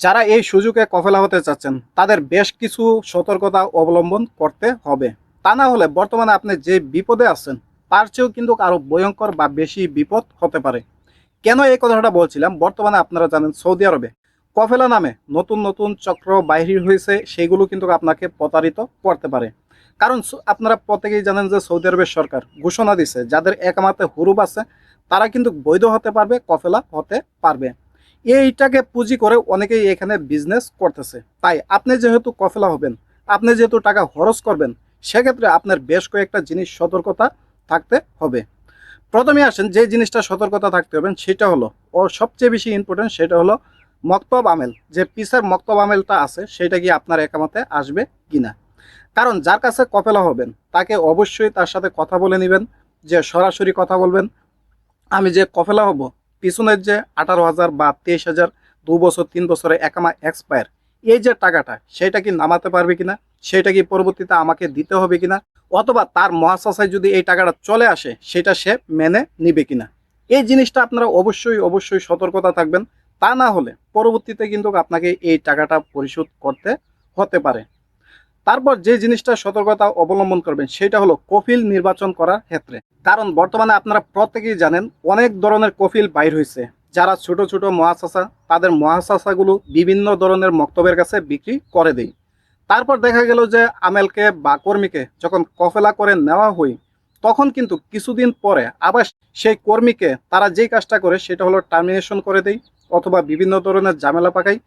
যারা এই সুযোগে কফেলা হতে চাচ্ছেন, তাদের বেশ কিছু সতর্কতা অবলম্বন করতে হবে। তা না হলে বর্তমানে আপনি যে বিপদে আছেন, তার চেয়েও কিন্তু আরও ভয়ঙ্কর বা বেশি বিপদ হতে পারে। কেন এই কথাটা বলছিলাম? বর্তমানে আপনারা জানেন সৌদি আরবে কফেলা নামে নতুন নতুন চক্র বাহির হয়েছে, সেগুলো কিন্তু আপনাকে প্রতারিত করতে পারে। কারণ আপনারা প্রত্যেকেই জানেন যে সৌদি আরবের সরকার ঘোষণা দিছে, যাদের একামাতে হুরুপ আছে, তারা কিন্তু বৈধ হতে পারবে, কফেলা হতে পারবে। এইটাকে পুঁজি করে অনেকেই এখানে বিজনেস করতেছে। তাই আপনি যেহেতু কফেলা হবেন, আপনি যেহেতু টাকা খরচ করবেন, সেক্ষেত্রে আপনার বেশ কয়েকটা জিনিস সতর্কতা থাকতে হবে। প্রথমে আসেন, যে জিনিসটা সতর্কতা থাকতে হবে সেটা হলো, ও সবচেয়ে বেশি ইম্পর্টেন্ট সেটা হলো মক্তব আমেল। যে পিসের মক্তব আমেলটা আছে, সেটা কি আপনার একামতে আসবে কিনা? কারণ যার কাছে কফেলা হবেন, তাকে অবশ্যই তার সাথে কথা বলে নেবেন, যে সরাসরি কথা বলবেন, আমি যে কফেলা হব পিছনের যে আঠারো হাজার বা তেইশ হাজার দু বছর, তিন বছরে একামা এক্সপায়ার এই যে টাকাটা, সেটা কি নামাতে পারবে কিনা? সেটা কি পরবর্তীতে আমাকে দিতে হবে কিনা? অথবা তার মহাশাসায় যদি এই টাকাটা চলে আসে, সেটা সে মেনে নিবে কিনা? এই জিনিসটা আপনারা অবশ্যই অবশ্যই সতর্কতা থাকবেন। তা না হলে পরবর্তীতে কিন্তু আপনাকে এই টাকাটা পরিশোধ করতে হতে পারে। তারপর যে জিনিসটা সতর্কতা অবলম্বন করবেন, সেটা হলো কফিল নির্বাচন করার ক্ষেত্রে। কারণ বর্তমানে আপনারা প্রত্যেকেই জানেন, অনেক ধরনের কফিল বাইর হয়েছে। যারা ছোট ছোট মহাশাসা তাদের মহাশাসাগুলো বিভিন্ন ধরনের মক্তবের কাছে বিক্রি করে দেয়। তারপর দেখা গেল যে আমেলকে বা কর্মীকে যখন কফেলা করে নেওয়া হয়, তখন কিন্তু কিছুদিন পরে আবার সেই কর্মীকে তারা যেই কাজটা করে, সেটা হলো টার্মিনেশন করে দেয়, অথবা বিভিন্ন ধরনের ঝামেলা পাকায়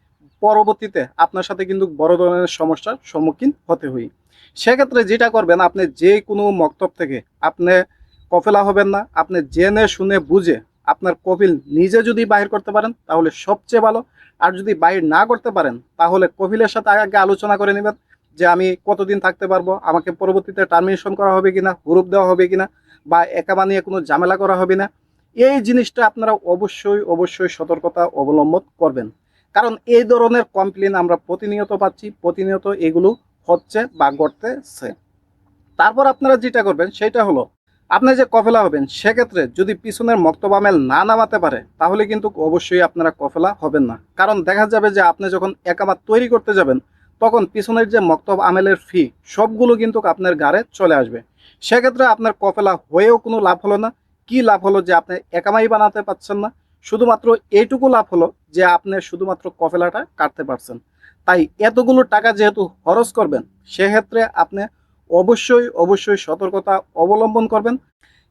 পরবর্তীতে আপনার সাথে কিন্তু বড় ধরনের সমস্যার সম্মুখীন হতে হই। সেক্ষেত্রে যেটা করবেন, আপনি যে কোনো মক্তব থেকে আপনি কফেলা হবেন না, আপনি জেনে শুনে বুঝে আপনার কপিল নিজে যদি বাহির করতে পারেন, তাহলে সবচেয়ে ভালো। আর যদি বাহির না করতে পারেন, তাহলে কপিলের সাথে আগে আলোচনা করে নেবেন যে আমি কতদিন থাকতে পারব, আমাকে পরবর্তীতে টার্মিনেশন করা হবে কিনা হুরুপ দেওয়া হবে কিনা, বা একামা নিয়ে কোনো ঝামেলা করা হবে না। এই জিনিসটা আপনারা অবশ্যই অবশ্যই সতর্কতা অবলম্বন করবেন। কারণ এই ধরনের কমপ্লেন আমরা প্রতিনিয়ত পাচ্ছি, প্রতিনিয়ত এগুলো হচ্ছে বা ঘটতেছে। তারপর আপনারা যেটা করবেন, সেটা হলো, আপনি যে কফেলা হবেন, সেক্ষেত্রে যদি পিছনের মক্তবামেল না নামাতে পারে, তাহলে কিন্তু অবশ্যই আপনারা কফেলা হবেন না। কারণ দেখা যাবে যে আপনি যখন একামাত তৈরি করতে যাবেন, তখন পিছনের যে মক্তব আমেলের ফি সবগুলো কিন্তু আপনার গাড়ে চলে আসবে। সেক্ষেত্রে আপনার কফেলা হয়েও কোনো লাভ হলো না। কি লাভ হলো যে আপনি একামাই বানাতে পারছেন না? শুধুমাত্র এইটুকু লাভ হলো যে আপনি শুধুমাত্র কফেলাটা কাটতে পারছেন। তাই এতগুলো টাকা যেহেতু খরচ করবেন, সেক্ষেত্রে আপনি অবশ্যই অবশ্যই সতর্কতা অবলম্বন করবেন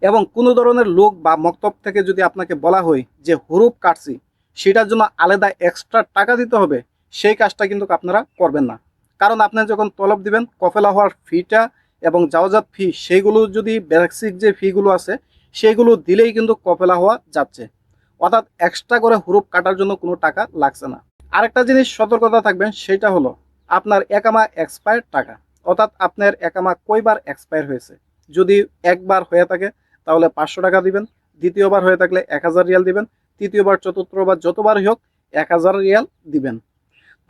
এবং কোনো ধরনের লোক বা মক্তব থেকে যদি আপনাকে বলা হয় যে হুরুপ কাটছি, সেটার জন্য আলাদা এক্সট্রা টাকা দিতে হবে, সেই কাজটা কিন্তু আপনারা করবেন না। কারণ আপনি যখন তলব দিবেন, কফেলা হওয়ার ফিটা এবং যাওয়াজাত ফি সেইগুলো যদি বেসিক যে ফিগুলো আছে সেইগুলো দিলেই কিন্তু কফেলা হওয়া যাচ্ছে। অর্থাৎ এক্সট্রা করে হুরুপ কাটার জন্য কোনো টাকা লাগছে না। আরেকটা জিনিস সতর্কতা থাকবেন, সেটা হলো আপনার একামা এক্সপায়ার টাকা। অর্থাৎ আপনার একামা কইবার এক্সপায়ার হয়েছে। যদি একবার হয়ে থাকে, তাহলে পাঁচশো টাকা দিবেন, দ্বিতীয়বার হয়ে থাকলে এক হাজার রিয়াল দিবেন, তৃতীয়বার, চতুর্থবার যতবার হোক, এক হাজার রিয়াল দিবেন।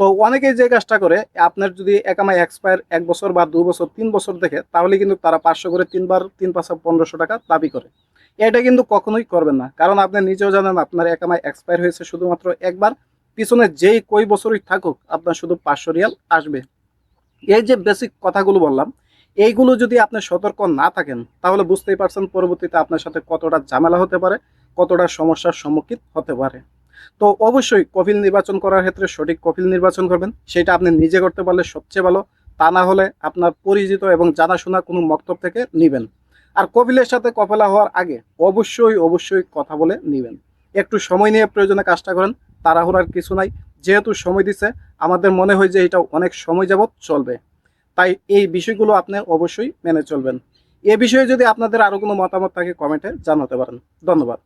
তো অনেকেই যে কাজটা করে, আপনার যদি একামাই এক্সপায়ার এক বছর বা দু বছর, তিন বছর দেখে, তাহলে কিন্তু তারা পাঁচশো করে তিনবার, তিন পাঁচশো পনেরোশো টাকা দাবি করে। এটা কিন্তু কখনোই করবেন না। কারণ আপনি নিজেও জানেন আপনার একামাই এক্সপায়ার হয়েছে শুধুমাত্র একবার। পিছনে যেই কই বছরই থাকুক, আপনার শুধু পাঁচশো রিয়াল আসবে। এই যে বেসিক কথাগুলো বললাম, এইগুলো যদি আপনি সতর্ক না থাকেন, তাহলে বুঝতেই পারছেন পরবর্তীতে আপনার সাথে কতটা ঝামেলা হতে পারে, কতটা সমস্যার সম্মুখীন হতে পারে। তো অবশ্যই কপিল নির্বাচন করার ক্ষেত্রে সঠিক কপিল নির্বাচন করবেন। সেটা আপনি নিজে করতে পারলে সবচেয়ে ভালো। তা না হলে আপনার পরিচিত এবং জানাশোনা কোনো মক্তব থেকে নেবেন। আর কপিলের সাথে কপেলা হওয়ার আগে অবশ্যই অবশ্যই কথা বলে নেবেন। একটু সময় নিয়ে প্রয়োজনে কাজটা করেন, তাড়াহুড়ার কিছু নাই। যেহেতু সময় দিছে, আমাদের মনে হয় যে এটা অনেক সময় যাবৎ চলবে। তাই এই বিষয়গুলো আপনি অবশ্যই মেনে চলবেন। এ বিষয়ে যদি আপনাদের আরও কোনো মতামত থাকে, কমেন্টে জানাতে পারেন। ধন্যবাদ।